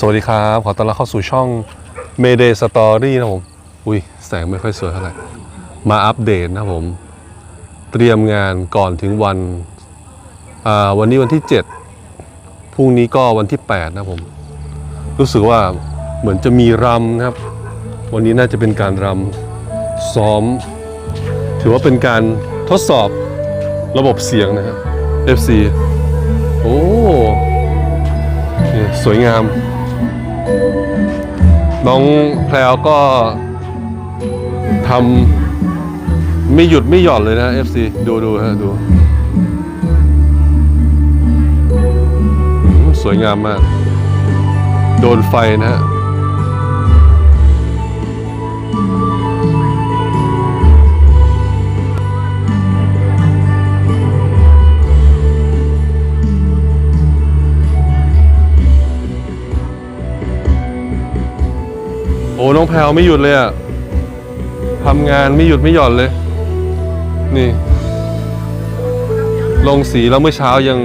สวัสดีครับ ขอต้อนรับเข้าสู่ช่อง Mayday Story นะผม อุ้ยแสงไม่ค่อยสวยเท่าไหร่ มาอัปเดตนะผม เตรียมงานก่อนถึงวัน วันนี้วันที่ 7 พรุ่งนี้ก็วันที่ 8 นะผม รู้สึกว่าเหมือนจะมีรำนะครับ วันนี้น่าจะเป็นการรำซ้อม ถือว่าเป็นการทดสอบระบบเสียงนะครับ FC โอ้ สวยงาม น้องแพลวก็ทำไม่หยุดไม่หย่อนเลยนะ FC ดูดูฮะดู สวยงามมาก โดนไฟนะฮะ น้องแพลวไม่หยุดเลยอะทำงานไม่หยุดไม่หย่อนเลย นี่ ลงสีแล้วเมื่อเช้ายัง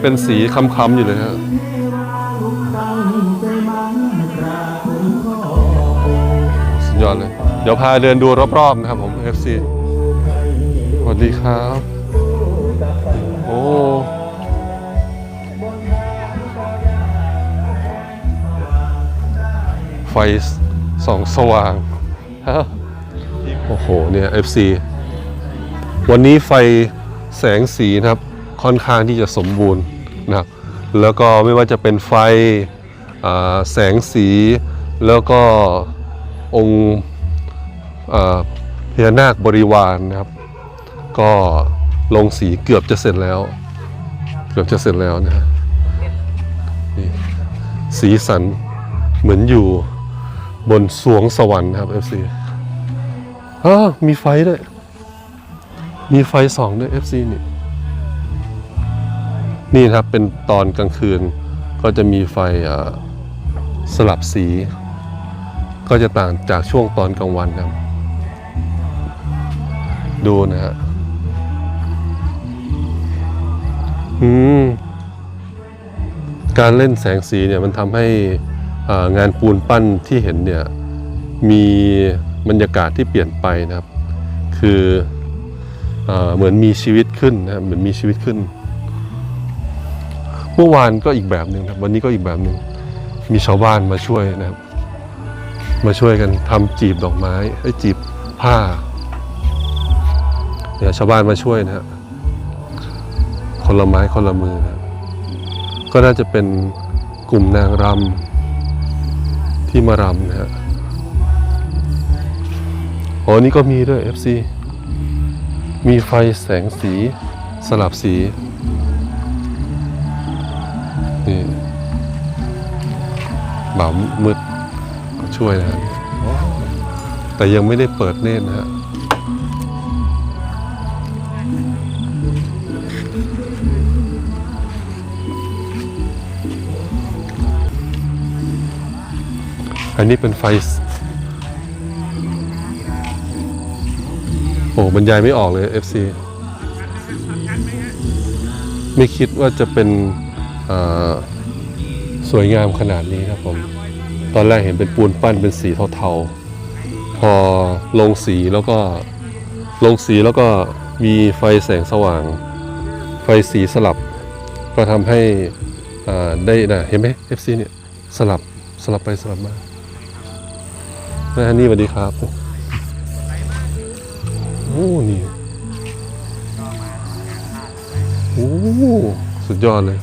เป็นสีค้ำๆอยู่เลยฮะสุดยอดเลย เดี๋ยวพาเดินดูรอบๆนะครับผม FC สวัสดีครับ โอ้ไฟ ส่องสว่างโอ้โหเนี่ย FC วันนี้ไฟแสงสีนะครับค่อนข้างที่จะสมบูรณ์นะครับแล้วก็ไม่ว่าจะเป็นไฟแสงสี แล้วก็องค์พญานาคบริวารนนะครับ ก็ลงสีเกือบจะเสร็จแล้ว เกือบจะเสร็จแล้วนะฮะนี่สีสันเหมือนอยู่ บนสวงสวรรค์ครับ FC อ้ามีไฟด้วย มีไฟสองด้วย FC นี่ นี่ครับเป็นตอนกลางคืน ก็จะมีไฟสลับสี ก็จะต่างจากช่วงตอนกลางวันครับ ดูนะฮะ อืม การเล่นแสงสีเนี่ยมันทำให้ งานปูนปั้นที่เห็นเนี่ยมีบรรยากาศที่เปลี่ยนไปนะครับ คืออเหมือนมีชีวิตขึ้นนะเหมือนมีชีวิตขึ้น เมื่อวานก็อีกแบบหนึ่งครับวันนี้ก็อีกแบบหนึ่งมีชาวบ้านมาช่วยนะครับ มาช่วยกันทำจีบดอกไม้ไอ้จีบผ้าเนี่ยชาวบ้านมาช่วยนะฮะคนละไม้คนละมือนะครับก็น่าจะเป็นกลุ่มนางรำ ที่มารำนะฮะ อ๋อ นี่ก็มีด้วย FC มีไฟแสงสีสลับสี นี่บ่ามืดก็ช่วยนะแต่ยังไม่ได้เปิดเนตรนะฮะ อันนี้เป็นไฟสโอ้บรรยายไม่ออกเลย FC ไม่คิดว่าจะเป็นสวยงามขนาดนี้ครับผม ตอนแรกเห็นเป็นปูนปั้นเป็นสีเทาๆ พอลงสีแล้วก็ลงสีแล้วก็มีไฟแสงสว่าง ไฟสีสลับ ก็ทำให้ได้นะเห็นไหม FC เนี่ยสลับสลับไปสลับมา แม่ฮันนี่สวัสดีครับโอ้นี่โอ้สุดยอดเลย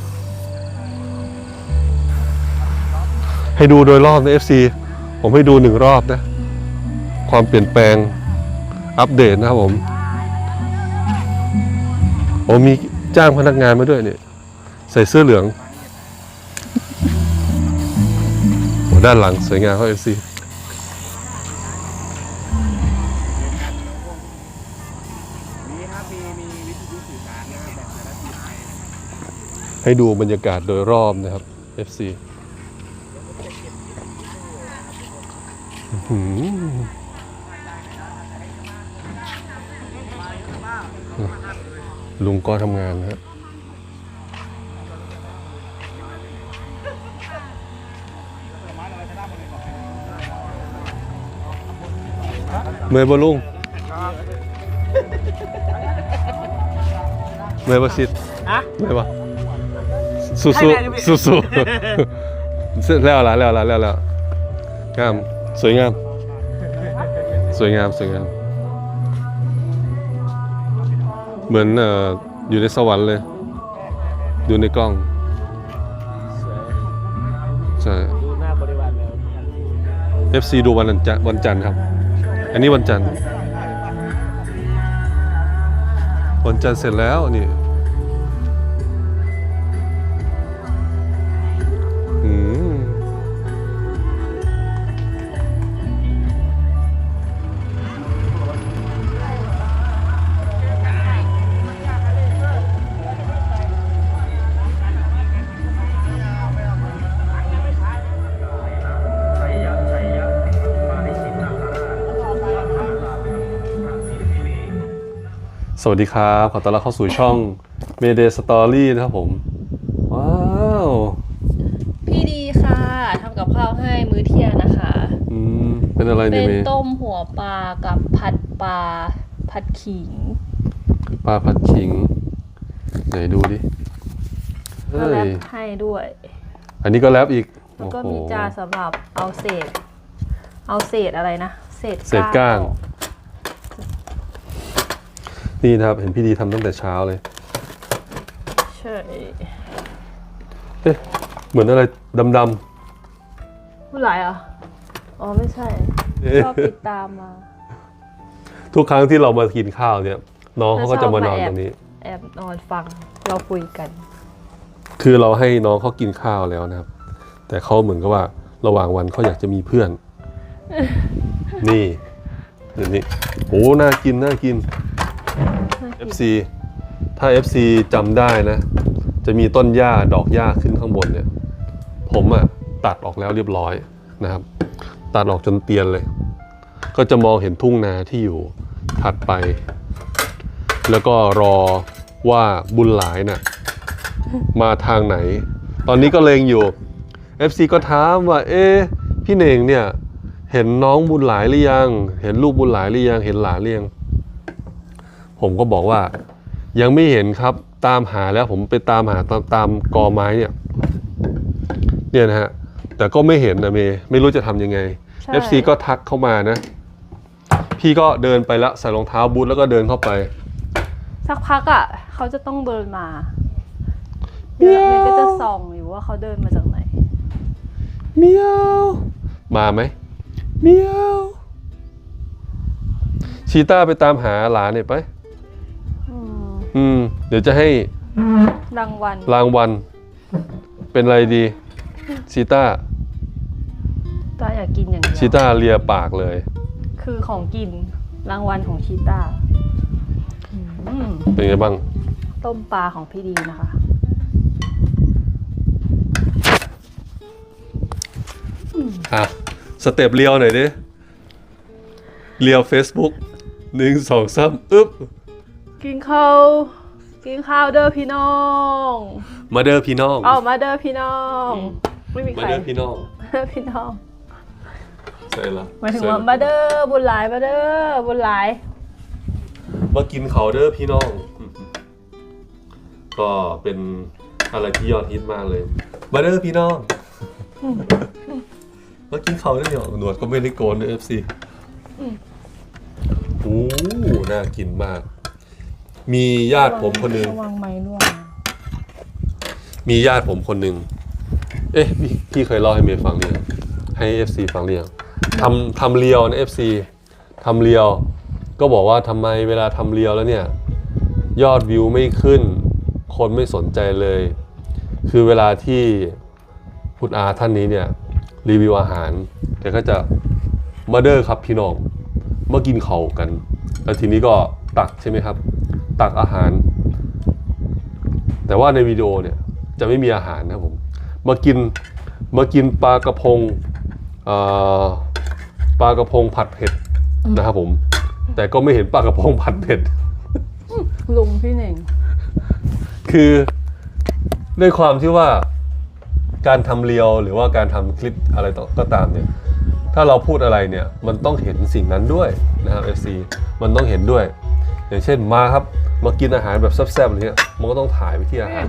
ให้ดูโดยรอบใน FC ผมให้ดูหนึ่งรอบนะ ความเปลี่ยนแปลงอัปเดตนะครับผมโอ้มีจ้างพนักงานมาด้วยเนี่ยใส่เสื้อเหลืองด้านหลังสวยงามเขา FC มี ให้ดูบรรยากาศโดยรอบนะครับ FC อื้อหือลุงก็ทำงานนะฮะเมื่อยบ่ลุงเมื่อยบ่ชิดฮะเมื่อยบ่ สู้ให้สู้แรงดิพี่สู้สู้เสร็จแล้วละแล้วละแล้วละงามสวยงาม สวยงามสวยงาม เหมือนเอ่ออยู่ในสวรรค์เลย ดูในกล้อง ใช่ดูหน้าบริวารแล้ว FC ดูวันจันทร์วันจันทร์ครับ อันนี้วันจันทร์วันจันทร์เสร็จแล้วนี่ สวัสดีครับ ขอต้อนรับเข้าสู่ช่อง Mayday Story นะครับผม ว้าว พี่ดีค่ะทำกับข้าวให้มื้อเที่ยงนะคะ อืม เป็นอะไรเป็เนี่ยนเมย์ต้มหัวปลากับผัดปลาผัดขิงปลาผัดขิง ไหนดูดิก็เฮ้แรย ปให้ด้วย อันนี้ก็แรปอีกแล้วก็โอ้โหมีจานสำหรับเอาเศษ เอาเศษอะไรนะ เศษเศษก้าง นี่นะครับ เห็นพี่ดีทำตั้งแต่เช้าเลย ใช่เอ๊ะเหมือนอะไรดำผู้หลายเหรอ อ๋อไม่ใช่ๆเอ๊ะชอบติดตามมาทุกครั้งที่เรามากินข้าวเนี่ย น้องเขาก็จะมานอนแล้วชอบมาแอบตรงนี้ แอบนอนฟังเราคุยกัน คือเราให้น้องเขากินข้าวแล้วนะครับ แต่เขาเหมือนกับว่าระหว่างวันเขาอยากจะมีเพื่อน นี่เดี๋ยวนี้โอ้น่ากินน่ากิน FC ถ้า FC จำได้นะ จะมีต้นหญ้าดอกหญ้าขึ้นข้างบนเนี่ย ผมอะตัดออกแล้วเรียบร้อยนะครับ ตัดออกจนเตียนเลย ก็จะมองเห็นทุ่งนาที่อยู่ถัดไป แล้วก็รอว่าบุญหลายน่ะมาทางไหน ตอนนี้ก็เลงอยู่ FC ก็ถามว่า เอ๊พี่เน่งเนี่ย เห็นน้องบุญหลายหรือยัง เห็นลูกบุญหลายหรือยัง เห็นหลานหรือยัง ผมก็บอกว่า ยังไม่เห็นครับตามหาแล้วผมไปตามหาตามตามกอไม้เนี่ย เนี่ยนะฮะแต่ก็ไม่เห็นนะเมย์ไม่รู้จะทำยังไง ใช่ FC ก็ทักเข้ามานะ พี่ก็เดินไปแล้วใส่รองเท้าบูทแล้วก็เดินเข้าไป สักพักอะเขาจะต้องเดินมาเมีเดี๋ยยววเมย์ก็จะส่องอยู่ว่าเขาเดินมาจากไหน เมียว มาไหมเมียว ชีต้าไปตามหาหลานหน่อยไปอืม อืม เดี๋ยวจะให้รางวัลรางวัล เป็นอะไรดีชีต้าตาอยากกินอย่างเดียวชีต้าเลียปากเลย คือของกินรางวัลของชีต้าอืมเป็นไงบ้าง ต้มปลาของพี่ดีนะคะ อะ สเต็ปเลียวหน่อยดิ เลียว Facebook หนึ่งสองสามอึ๊บ กินข้าวกินข้าวเด้อพี่น้องมาเด้อพี่น้องเอามาเด้อพี่น้อง ไม่มีมาใครเด้อพี่น้องมาเด้อพี่น้องใช่ละหมายถึงว่ามาเด้อบุญหลายมาเด้อบุญหลาย มากินเขาวเด้อพี่น้อง ก็เป็นอะไรที่ยอดฮิตมากเลย มาเด้อพี่น้อง มากินเขาวเด้อเนี่ยหนวดก็ไม่ได้โกนเอฟซีโอ้น่ากินมาก มีญาติผมคนหนึ่งระวังไม้ร่วงมีญาติผมคนหนึ่งเอ๊ะพี่พี่เคยเล่าให้เมย์ฟังเนี่ยงให้ FC ฟังเรียงทำทำเรียวนะ FC ทำเรียว ก็บอกว่าทำไมเวลาทำเรียวแล้วเนี่ย ยอดวิวไม่ขึ้น คนไม่สนใจเลย คือเวลาที่คุณอาท่านนี้เนี่ย รีวิวอาหารแกก็จะมาเดอร์ครับพี่น้องเมากินเขากัน แล้วทีนี้ก็ตักใช่ไหมครับ ตักอาหาร แต่ว่าในวิดีโอเนี่ยจะไม่มีอาหารนะครับผมมากินมากินปลากระพงเอ่อปลากระพงผัดเผ็ดนะครับผม แต่ก็ไม่เห็นปลากระพงผัดเผ็ดลุงพี่เน่ง คือด้วยความที่ว่าการทำเรียวหรือว่าการทำคลิปอะไรต่อก็ตามเนี่ย ถ้าเราพูดอะไรเนี่ย มันต้องเห็นสิ่งนั้นด้วยนะครับ FC มันต้องเห็นด้วย อย่างเช่นมาครับมากินอาหารแบบแซ่บๆอะไรเงี้ยมันก็ต้องถ่ายไปที่อาหาร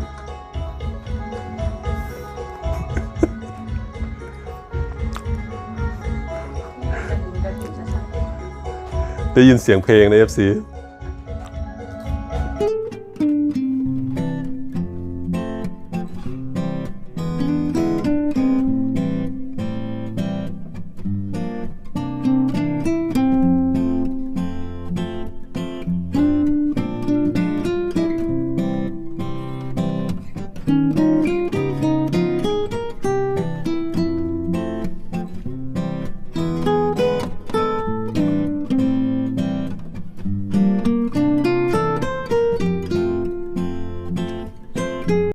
ได้ยินเสียงเพลงใน FC